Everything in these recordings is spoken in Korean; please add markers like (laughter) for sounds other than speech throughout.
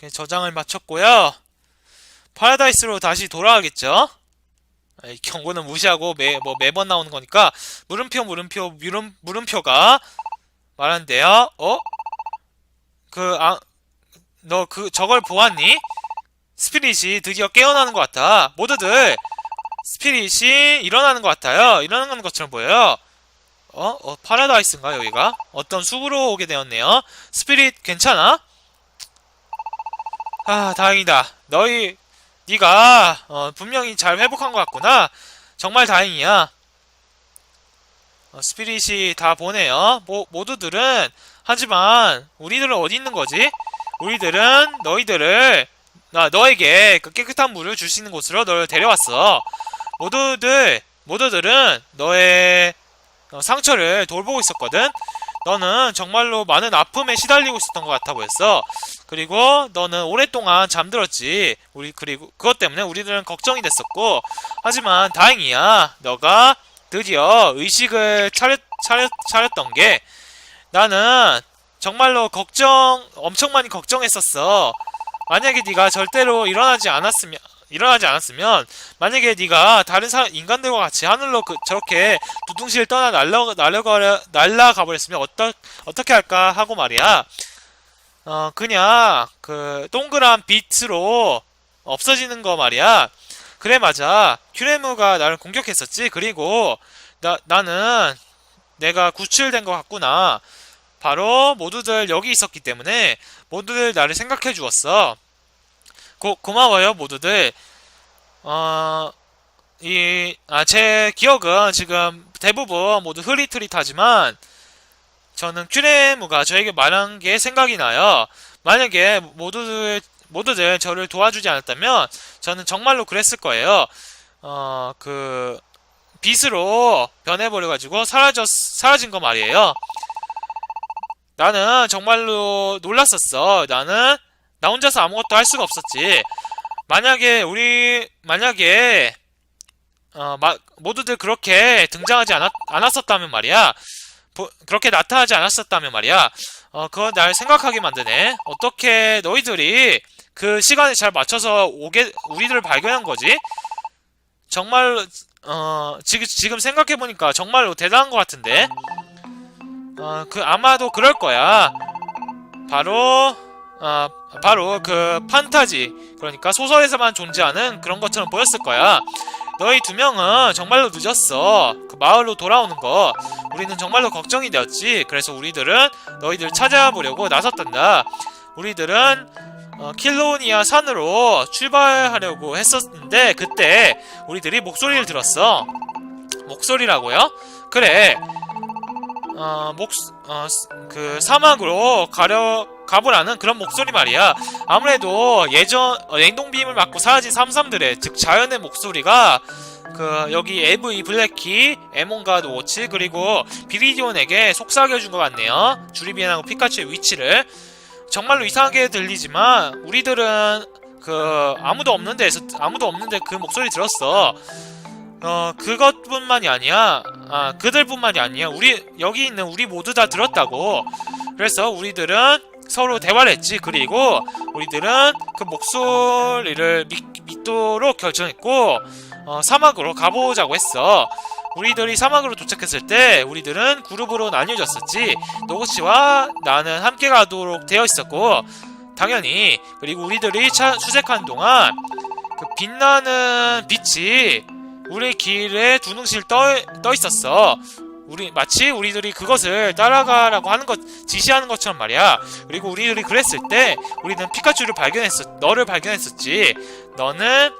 이렇게 저장을 마쳤고요. 파라다이스로 다시 돌아가겠죠? 아, 이 경고는 무시하고 매, 뭐 매번 나오는 거니까 물음표 물음표 물음, 물음표가 말하는데요. 어? 그 아, 너 그 저걸 보았니? 스피릿이 드디어 깨어나는 것 같아. 모두들 스피릿이 일어나는 것 같아요. 일어나는 것처럼 보여요. 어? 어 파라다이스인가 여기가? 어떤 숲으로 오게 되었네요. 스피릿 괜찮아? 아 다행이다. 너희 네가 어, 분명히 잘 회복한 것 같구나. 정말 다행이야. 어, 스피릿이 다 보네요. 모, 모두들은 하지만 우리들은 어디 있는 거지? 우리들은 너희들을 나 너에게 그 깨끗한 물을 줄 수 있는 곳으로 너를 데려왔어. 모두들 모두들은 너의 어, 상처를 돌보고 있었거든. 너는 정말로 많은 아픔에 시달리고 있었던 것 같아 보였어. 그리고 너는 오랫동안 잠들었지. 우리 그리고 그것 때문에 우리들은 걱정이 됐었고. 하지만 다행이야. 너가 드디어 의식을 차렸 차렸 차렸던 게 나는 정말로 걱정 엄청 많이 걱정했었어. 만약에 네가 절대로 일어나지 않았으면 일어나지 않았으면 만약에 네가 다른 사 인간들과 같이 하늘로 그 저렇게 두둥실 떠나 날라 날아가 날아가 버렸으면 어떠 어떻게 할까 하고 말이야. 어 그냥 그 동그란 빛으로 없어지는 거 말이야. 그래 맞아. 큐레무가 나를 공격했었지. 그리고 나 나는 내가 구출된 것 같구나. 바로 모두들 여기 있었기 때문에 모두들 나를 생각해 주었어. 고, 고마워요, 모두들. 어, 이, 아, 제 기억은 지금 대부분 모두 흐릿흐릿하지만, 저는 큐레무가 저에게 말한 게 생각이 나요. 만약에 모두들, 모두들 저를 도와주지 않았다면, 저는 정말로 그랬을 거예요. 어, 그, 빛으로 변해버려가지고 사라졌, 사라진 거 말이에요. 나는 정말로 놀랐었어. 나는 나 혼자서 아무것도 할 수가 없었지. 만약에 우리 만약에 어, 마, 모두들 그렇게 등장하지 않았, 않았었다면 말이야. 보- 그렇게 나타나지 않았었다면 말이야. 어, 그건 날 생각하게 만드네. 어떻게 너희들이 그 시간에 잘 맞춰서 오게 우리들을 발견한 거지? 정말 어, 지금 지금 생각해 보니까 정말로 대단한 것 같은데. 어, 그 아마도 그럴 거야. 바로 어, 바로 그 판타지 그러니까 소설에서만 존재하는 그런 것처럼 보였을 거야. 너희 두 명은 정말로 늦었어. 그 마을로 돌아오는 거. 우리는 정말로 걱정이 되었지. 그래서 우리들은 너희들 찾아보려고 나섰단다. 우리들은 어, 킬로니아 산으로 출발하려고 했었는데 그때 우리들이 목소리를 들었어. 목소리라고요? 그래. 어, 목, 어, 스- 그 사막으로 가려 가보라는 그런 목소리 말이야. 아무래도 예전 어, 냉동빔을 맞고 사라진 삼삼들의 즉 자연의 목소리가 그 여기 에브이 블랙키, 에몬가드 워치 그리고 비리디온에게 속삭여준 것 같네요. 주리비엔하고 피카츄의 위치를 정말로 이상하게 들리지만 우리들은 그 아무도 없는 데에서 아무도 없는데 그 목소리 들었어. 어 그것뿐만이 아니야. 아 그들뿐만이 아니야. 우리 여기 있는 우리 모두 다 들었다고. 그래서 우리들은 서로 대화를 했지. 그리고 우리들은 그 목소리를 믿, 믿도록 결정했고 어, 사막으로 가보자고 했어. 우리들이 사막으로 도착했을 때 우리들은 그룹으로 나뉘어졌었지. 노구치와 나는 함께 가도록 되어 있었고 당연히 그리고 우리들이 차, 수색하는 동안 그 빛나는 빛이 우리 길에 두둥실 떠, 떠 있었어. 우리 마치 우리들이 그것을 따라가라고 하는 것 지시하는 것처럼 말이야. 그리고 우리들이 그랬을 때 우리는 피카츄를 발견했었 너를 발견했었지. 너는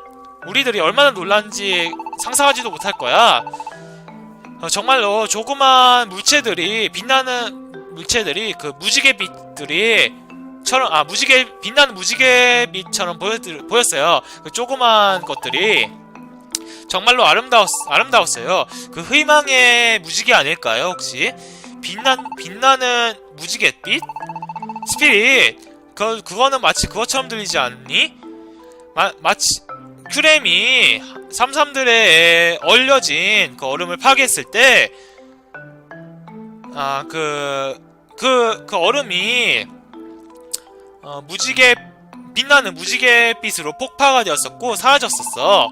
우리들이 얼마나 놀란지 상상하지도 못할 거야. 어, 정말로 조그만 물체들이 빛나는 물체들이 그 무지개 빛들이 처럼 아 무지개 빛나는 무지개 빛처럼 보였, 보였어요. 그 조그만 것들이 정말로 아름다웠 아름다웠어요. 그 희망의 무지개 아닐까요 혹시 빛난 빛나는 무지갯빛 스피릿 그 그거는 마치 그것처럼 들리지 않니? 마, 마치 큐렘이 삼삼들의 얼려진 그 얼음을 파괴했을 때, 아, 그, 그, 그 얼음이, 어, 무지개 빛나는 무지갯빛으로 폭파가 되었었고 사라졌었어.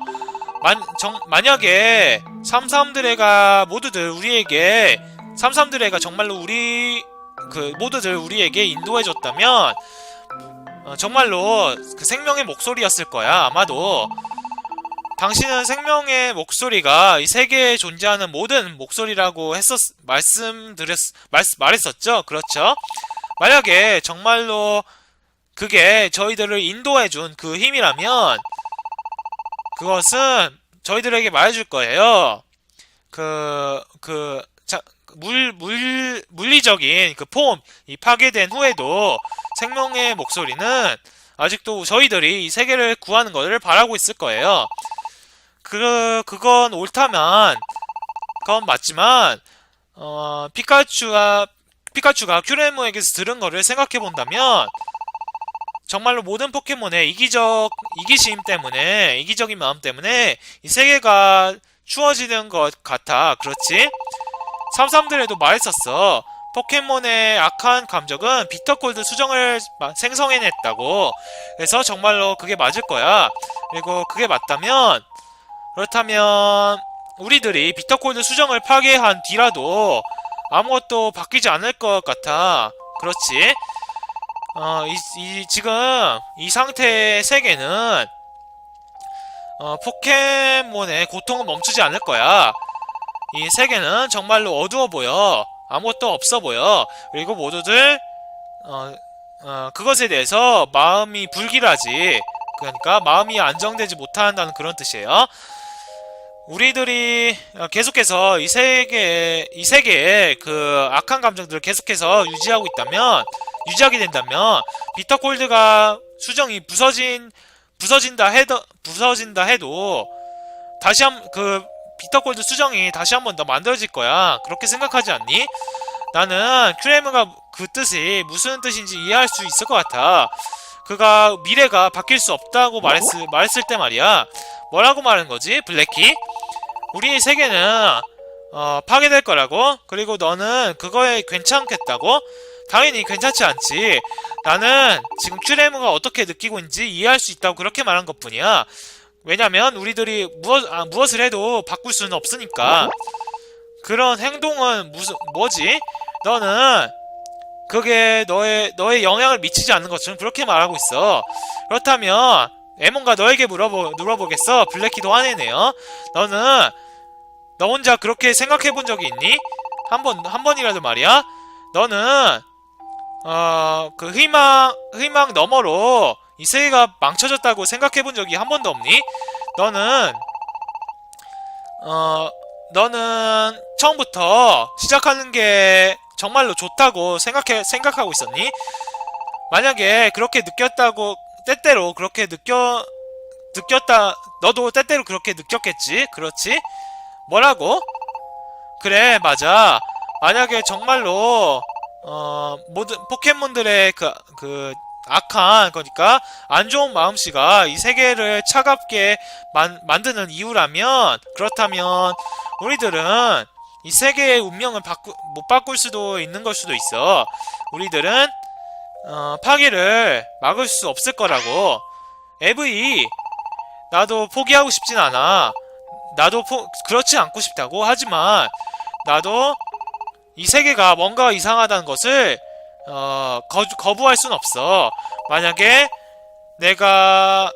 만, 정, 만약에 삼삼드레가 모두들 우리에게 삼삼드레가 정말로 우리 그 모두들 우리에게 인도해줬다면 어, 정말로 그 생명의 목소리였을 거야 아마도. 당신은 생명의 목소리가 이 세계에 존재하는 모든 목소리라고 했었 말씀드렸 말, 말했었죠? 그렇죠? 만약에 정말로 그게 저희들을 인도해준 그 힘이라면 그것은 저희들에게 말해줄 거예요. 그, 그, 자, 물, 물, 물리적인 그 폼, 이 파괴된 후에도 생명의 목소리는 아직도 저희들이 이 세계를 구하는 것을 바라고 있을 거예요. 그, 그건 옳다면, 그건 맞지만, 어, 피카츄가, 피카츄가 큐레모에게서 들은 거를 생각해 본다면, 정말로 모든 포켓몬의 이기적, 이기심 때문에, 이기적인 마음 때문에 이 세계가 추워지는 것 같아. 그렇지? 삼삼들에도 말했었어. 포켓몬의 악한 감정은 비터콜드 수정을 마- 생성해냈다고. 그래서 정말로 그게 맞을 거야. 그리고 그게 맞다면, 그렇다면, 우리들이 비터콜드 수정을 파괴한 뒤라도 아무것도 바뀌지 않을 것 같아. 그렇지? 어, 이, 이, 지금, 이 상태의 세계는, 어, 포켓몬의 고통은 멈추지 않을 거야. 이 세계는 정말로 어두워 보여. 아무것도 없어 보여. 그리고 모두들, 어, 어, 그것에 대해서 마음이 불길하지. 그러니까 마음이 안정되지 못한다는 그런 뜻이에요. 우리들이 어, 계속해서 이 세계, 이 세계의 그 악한 감정들을 계속해서 유지하고 있다면, 유지하게 된다면 비터콜드가 수정이 부서진 부서진다 해도 부서진다 해도 다시 한 그 비터콜드 수정이 다시 한 번 더 만들어질 거야. 그렇게 생각하지 않니? 나는 큐레ム가 그 뜻이 무슨 뜻인지 이해할 수 있을 것 같아. 그가 미래가 바뀔 수 없다고 말했, 말했을 때 말이야. 뭐라고 말한 거지? 블랙키? 우리 세계는 어, 파괴될 거라고? 그리고 너는 그거에 괜찮겠다고? 당연히 괜찮지 않지. 나는 지금 큐레무가 어떻게 느끼고 있는지 이해할 수 있다고 그렇게 말한 것 뿐이야. 왜냐면 우리들이 무엇, 아, 무엇을 해도 바꿀 수는 없으니까. 그런 행동은 무슨, 뭐지? 너는 그게 너의, 너의 영향을 미치지 않는 것처럼 그렇게 말하고 있어. 그렇다면, 에몬가 너에게 물어보, 물어보겠어. 블랙키도 화내네요. 너는, 너 혼자 그렇게 생각해 본 적이 있니? 한 번, 한 번이라도 말이야? 너는, 어, 그 희망, 희망 너머로 이 세계가 망쳐졌다고 생각해 본 적이 한 번도 없니? 너는, 어, 너는 처음부터 시작하는 게 정말로 좋다고 생각해, 생각하고 있었니? 만약에 그렇게 느꼈다고, 때때로 그렇게 느껴, 느꼈다, 너도 때때로 그렇게 느꼈겠지? 그렇지? 뭐라고? 그래, 맞아. 만약에 정말로, 어, 모든, 포켓몬들의 그, 그, 악한, 그러니까, 안 좋은 마음씨가 이 세계를 차갑게 만, 만드는 이유라면, 그렇다면, 우리들은 이 세계의 운명을 바꾸, 못 바꿀 수도 있는 걸 수도 있어. 우리들은, 어, 파괴를 막을 수 없을 거라고. 에브이, 나도 포기하고 싶진 않아. 나도 포, 그렇지 않고 싶다고. 하지만, 나도 이 세계가 뭔가 이상하다는 것을 어, 거, 거부할 순 없어. 만약에 내가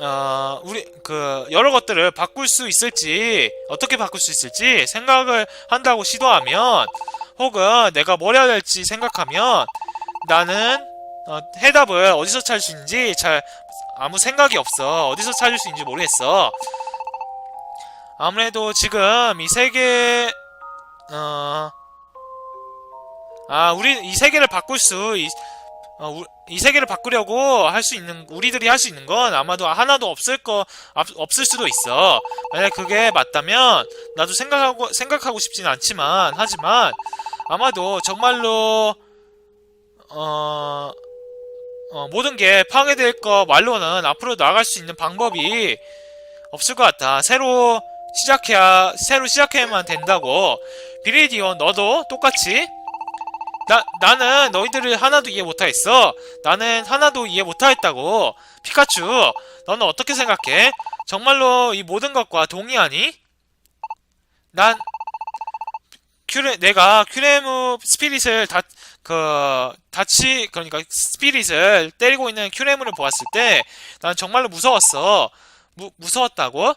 어, 우리 그 여러 것들을 바꿀 수 있을지 어떻게 바꿀 수 있을지 생각을 한다고 시도하면 혹은 내가 뭘 해야 될지 생각하면 나는 어, 해답을 어디서 찾을 수 있는지 잘 아무 생각이 없어. 어디서 찾을 수 있는지 모르겠어. 아무래도 지금 이 세계 어, 아, 우리 이 세계를 바꿀 수, 이, 어, 우- 이 세계를 바꾸려고 할 수 있는, 우리들이 할 수 있는 건 아마도 하나도 없을 거, 앞- 없을 수도 있어. 만약 그게 맞다면, 나도 생각하고, 생각하고 싶진 않지만, 하지만, 아마도 정말로, 어, 어, 모든 게 파괴될 거 말로는 앞으로 나아갈 수 있는 방법이 없을 것 같아. 새로 시작해야, 새로 시작해야만 된다고. 비리디온, 너도 똑같이 나, 나는 너희들을 하나도 이해 못하겠어. 나는 하나도 이해 못하겠다고. 피카츄, 너는 어떻게 생각해? 정말로 이 모든 것과 동의하니? 난, 큐레, 내가 큐레무 스피릿을 다, 그, 다치, 그러니까 스피릿을 때리고 있는 큐레무를 보았을 때, 난 정말로 무서웠어. 무, 무서웠다고?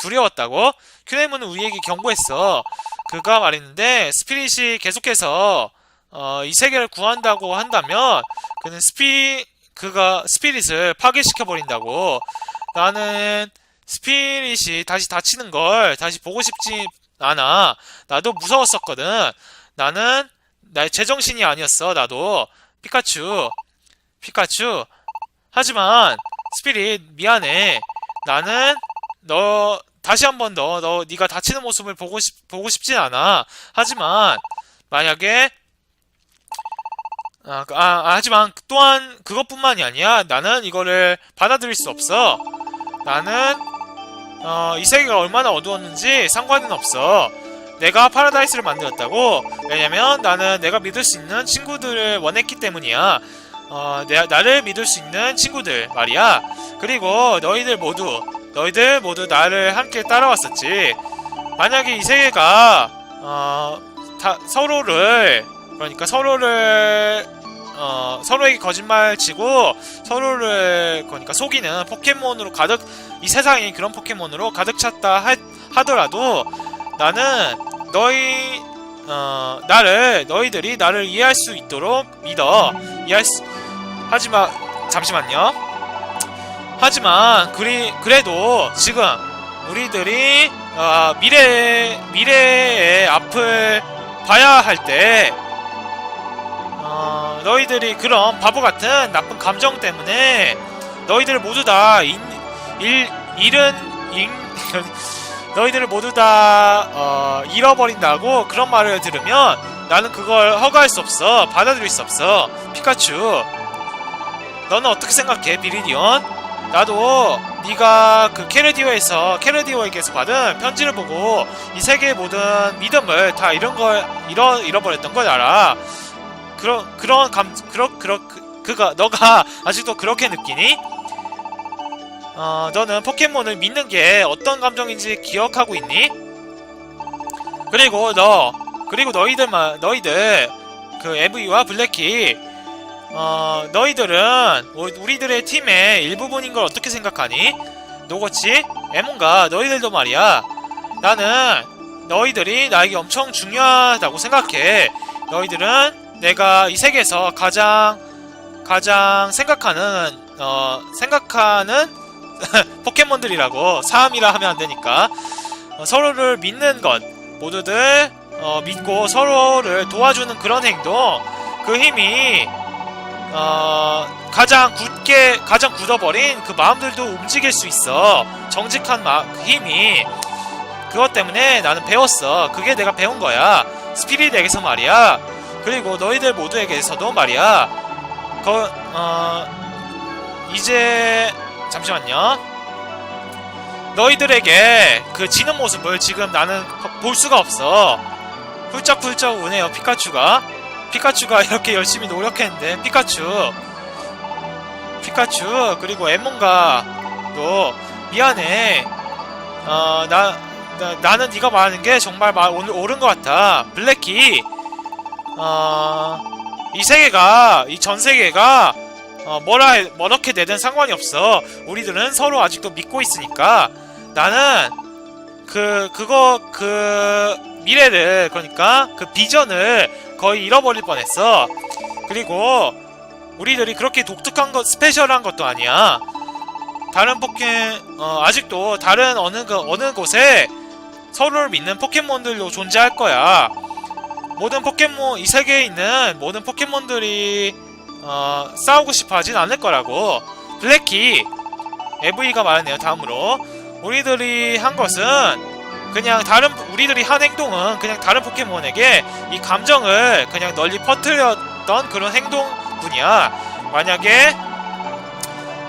두려웠다고? 큐레무는 우리에게 경고했어. 그가 말했는데, 스피릿이 계속해서, 어, 이 세계를 구한다고 한다면, 그는 스피, 그가 스피릿을 파괴시켜 버린다고. 나는 스피릿이 다시 다치는 걸 다시 보고 싶지 않아. 나도 무서웠었거든. 나는 나의 제정신이 아니었어. 나도 피카츄, 피카츄. 하지만 스피릿 미안해. 나는 너 다시 한 번 더 너 네가 다치는 모습을 보고 싶 보고 싶진 않아. 하지만 만약에 아, 그- 아, 아, 하지만 또한 그것뿐만이 아니야. 나는 이거를 받아들일 수 없어. 나는 어, 이 세계가 얼마나 어두웠는지 상관은 없어. 내가 파라다이스를 만들었다고. 왜냐면 나는 내가 믿을 수 있는 친구들을 원했기 때문이야. 어, 내, 나를 믿을 수 있는 친구들 말이야. 그리고 너희들 모두, 너희들 모두 나를 함께 따라왔었지. 만약에 이 세계가 어, 다 서로를 그러니까 서로를 어, 서로에게 거짓말 치고 서로를 그러니까 속이는 포켓몬으로 가득 이 세상이 그런 포켓몬으로 가득 찼다 하, 하더라도 나는 너희 어, 나를 너희들이 나를 이해할 수 있도록 믿어. 이해할 수 하지만 잠시만요. 하지만 그리 그래도 지금 우리들이 어, 미래 미래의 앞을 봐야 할때 어, 너희들이 그런 바보 같은 나쁜 감정 때문에 너희들 모두 다 인, 일, 잃은 인, (laughs) 너희들을 모두 다 어, 잃어버린다고 그런 말을 들으면 나는 그걸 허가할 수 없어 받아들일 수 없어 피카츄 너는 어떻게 생각해 비리디온? 나도 네가 그 캐르디오에서 캐르디오에게서 받은 편지를 보고 이 세계의 모든 믿음을 다 잃은 걸 잃어 잃어버렸던 걸 알아. 그런 그런 감 그런 그런 그, 그가 너가 아직도 그렇게 느끼니? 어 너는 포켓몬을 믿는 게 어떤 감정인지 기억하고 있니? 그리고 너 그리고 너희들만 너희들 그 에브이와 블랙키 어 너희들은 우- 우리들의 팀의 일부분인 걸 어떻게 생각하니? 노고치 에몬가 너희들도 말이야 나는 너희들이 나에게 엄청 중요하다고 생각해 너희들은 내가 이 세계에서 가장 가장 생각하는 어 생각하는 (laughs) 포켓몬들이라고 사람이라 하면 안 되니까 어, 서로를 믿는 것 모두들 어, 믿고 서로를 도와주는 그런 행동 그 힘이 어, 가장 굳게 가장 굳어버린 그 마음들도 움직일 수 있어. 정직한 마, 그 힘이. 그것 때문에 나는 배웠어. 그게 내가 배운 거야. 스피릿에게서 말이야 그리고 너희들 모두에게서도 말이야. 거, 어, 이제, 잠시만요. 너희들에게 그 지는 모습을 지금 나는 볼 수가 없어. 훌쩍훌쩍 우네요, 피카츄가. 피카츄가 (laughs) 이렇게 열심히 노력했는데, 피카츄. 피카츄, 그리고 에몬가도 미안해. 어, 나, 나, 나는 네가 말하는 게 정말 말 오늘 옳은 것 같아. 블랙키. 어, 이 세계가, 이 전 세계가, 어, 뭐라, 해- 뭐렇게 되든 상관이 없어. 우리들은 서로 아직도 믿고 있으니까. 나는, 그, 그거, 그, 미래를, 그러니까, 그 비전을 거의 잃어버릴 뻔했어. 그리고, 우리들이 그렇게 독특한 것, 스페셜한 것도 아니야. 다른 포켓, 어, 아직도 다른 어느, 그, 어느 곳에 서로를 믿는 포켓몬들도 존재할 거야. 모든 포켓몬 이 세계에 있는 모든 포켓몬들이 어, 싸우고 싶어 하진 않을 거라고. 블랙키 에브이가 말하네요 다음으로. 우리들이 한 것은 그냥 다른 우리들이 한 행동은 그냥 다른 포켓몬에게 이 감정을 그냥 널리 퍼뜨렸던 그런 행동뿐이야. 만약에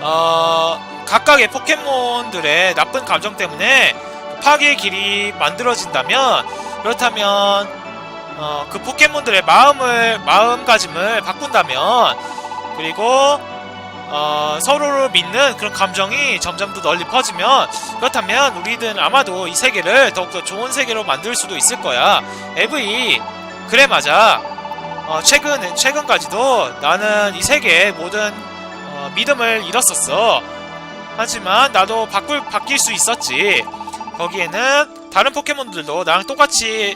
어, 각각의 포켓몬들의 나쁜 감정 때문에 파괴의 길이 만들어진다면 그렇다면 어, 그 포켓몬들의 마음을 마음가짐을 바꾼다면 그리고 어, 서로를 믿는 그런 감정이 점점 더 널리 퍼지면 그렇다면 우리들은 아마도 이 세계를 더욱더 좋은 세계로 만들 수도 있을 거야. 에브이 그래 맞아. 어, 최근 최근까지도 나는 이 세계의 모든 어, 믿음을 잃었었어. 하지만 나도 바꿀 바뀔 수 있었지. 거기에는 다른 포켓몬들도 나랑 똑같이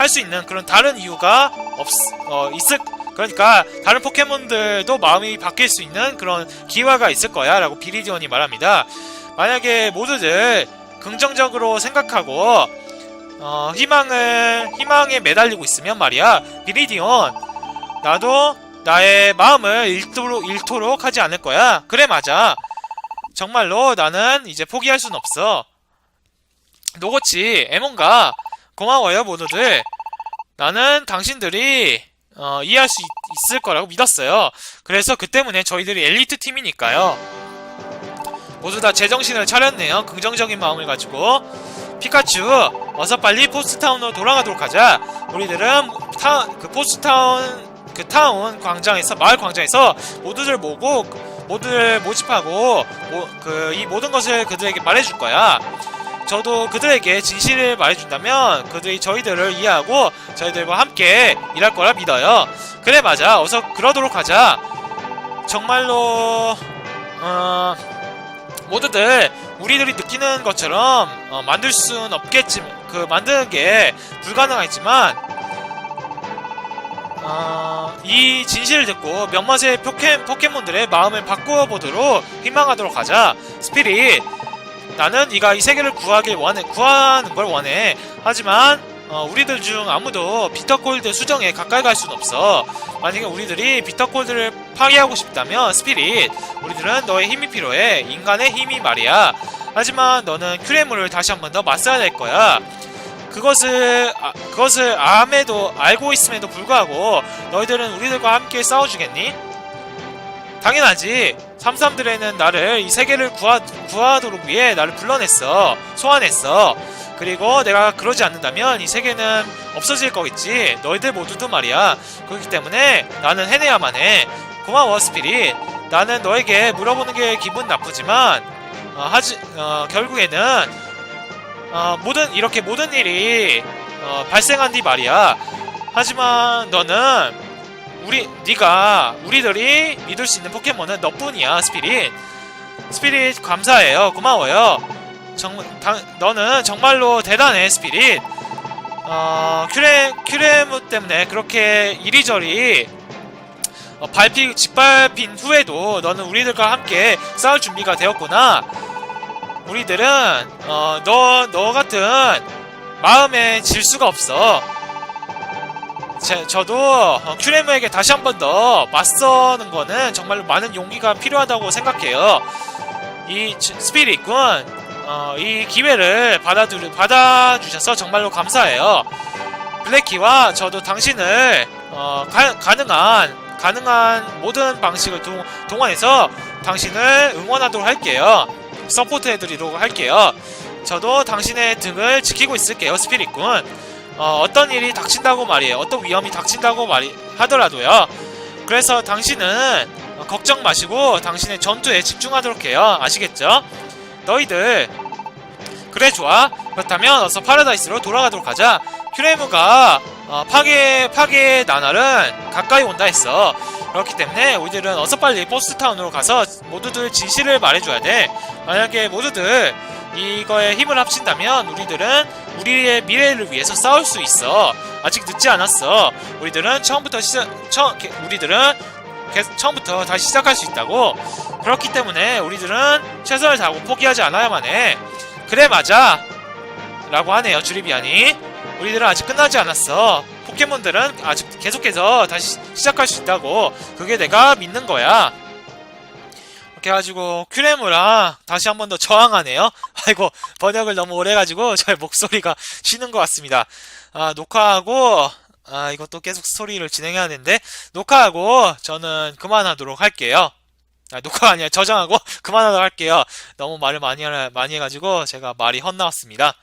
할 수 있는 그런 다른 이유가 없 어, 있을 그러니까 다른 포켓몬들도 마음이 바뀔 수 있는 그런 기회가 있을 거야 라고 비리디온이 말합니다. 만약에 모두들 긍정적으로 생각하고 어, 희망을 희망에 매달리고 있으면 말이야 비리디온 나도 나의 마음을 잃도록, 잃도록 하지 않을 거야. 그래 맞아. 정말로 나는 이제 포기할 순 없어. 노고치, 에몬가 고마워요 모두들. 나는 당신들이 어, 이해할 수 있, 을 거라고 믿었어요. 그래서 그 때문에 저희들이 엘리트 팀이니까요. 모두 다 제정신을 차렸네요. 긍정적인 마음을 가지고. 피카츄, 어서 빨리 포스타운으로 돌아가도록 하자. 우리들은 타, 그 포스타운 그 타운 광장에서 마을 광장에서 모두들 모고 모두를 모집하고 그이 모든 것을 그들에게 말해줄 거야. 저도 그들에게 진실을 말해준다면 그들이 저희들을 이해하고 저희들과 함께 일할 거라 믿어요. 그래 맞아. 어서 그러도록 하자. 정말로 어, 모두들 우리들이 느끼는 것처럼 어, 만들 수는 없겠지만 그 만드는 게 불가능하지만 어, 이 진실을 듣고 몇몇의 포켓, 포켓몬들의 마음을 바꾸어 보도록 희망하도록 하자. 스피릿, 나는 네가 이 세계를 구하길 원해, 구하는 걸 원해. 하지만 어, 우리들 중 아무도 비터콜드 수정에 가까이 갈 수는 없어. 만약에 우리들이 비터콜드를 파괴하고 싶다면 스피릿, 우리들은 너의 힘이 필요해. 인간의 힘이 말이야. 하지만 너는 큐레물을 다시 한 번 더 맞서야 될 거야. 그것을 아, 그것을 암에도 알고 있음에도 불구하고 너희들은 우리들과 함께 싸워주겠니? 당연하지. 삼삼들에는 나를 이 세계를 구하, 구하도록 위해 나를 불러냈어. 소환했어. 그리고 내가 그러지 않는다면 이 세계는 없어질 거겠지. 너희들 모두도 말이야. 그렇기 때문에 나는 해내야만 해. 고마워 스피릿. 나는 너에게 물어보는 게 기분 나쁘지만 어, 하지 어, 결국에는 어, 모든 이렇게 모든 일이 어, 발생한 뒤 말이야. 하지만 너는 우리 네가 우리들이 믿을 수 있는 포켓몬은 너뿐이야, 스피릿. 스피릿 감사해요. 고마워요. 정, 당, 너는 정말로 대단해, 스피릿. 어, 큐레 큐레무 때문에 그렇게 이리저리 어, 밟히 짓밟힌 후에도 너는 우리들과 함께 싸울 준비가 되었구나. 우리들은 어, 너, 너 같은 마음에 질 수가 없어. 제, 저도 어, 큐레무에게 다시 한 번 더 맞서는 거는 정말로 많은 용기가 필요하다고 생각해요. 이 스피릿군, 어, 이 기회를 받아주, 받아주셔서 정말로 감사해요. 블랙키와 저도 당신을 어, 가, 가능한 가능한 모든 방식을 동, 동원해서 당신을 응원하도록 할게요. 서포트 해드리도록 할게요. 저도 당신의 등을 지키고 있을게요, 스피릿군. 어, 떤 일이 닥친다고 말이에요. 어떤 위험이 닥친다고 말이 하더라도요. 그래서 당신은 어, 걱정 마시고 당신의 전투에 집중하도록 해요. 아시겠죠? 너희들 그래 좋아. 그렇다면 어서 파라다이스로 돌아가도록 하자. 큐레무가 어, 파괴 파괴 나날은 가까이 온다 했어. 그렇기 때문에 우리들은 어서 빨리 포스타운으로 가서 모두들 진실을 말해줘야 돼. 만약에 모두들 이거에 힘을 합친다면 우리들은 우리의 미래를 위해서 싸울 수 있어. 아직 늦지 않았어. 우리들은 처음부터 시작, 처, 우리들은 계속 처음부터 다시 시작할 수 있다고. 그렇기 때문에 우리들은 최선을 다하고 포기하지 않아야만 해. 그래 맞아. 라고 하네요 주리비안이. 우리들은 아직 끝나지 않았어. 포켓몬들은 아직 계속해서 다시 시작할 수 있다고. 그게 내가 믿는 거야. 이렇게 해가지고 큐레무랑 다시 한 번 더 저항하네요. (laughs) 아이고 번역을 너무 오래 해가지고 제 목소리가 쉬는 것 같습니다. 아 녹화하고 아 이것도 계속 스토리를 진행해야 되는데 녹화하고 저는 그만하도록 할게요. 아, 녹화가 아니라 저장하고 (laughs) 그만하도록 할게요. 너무 말을 많이, 많이 해가지고 제가 말이 헛나왔습니다.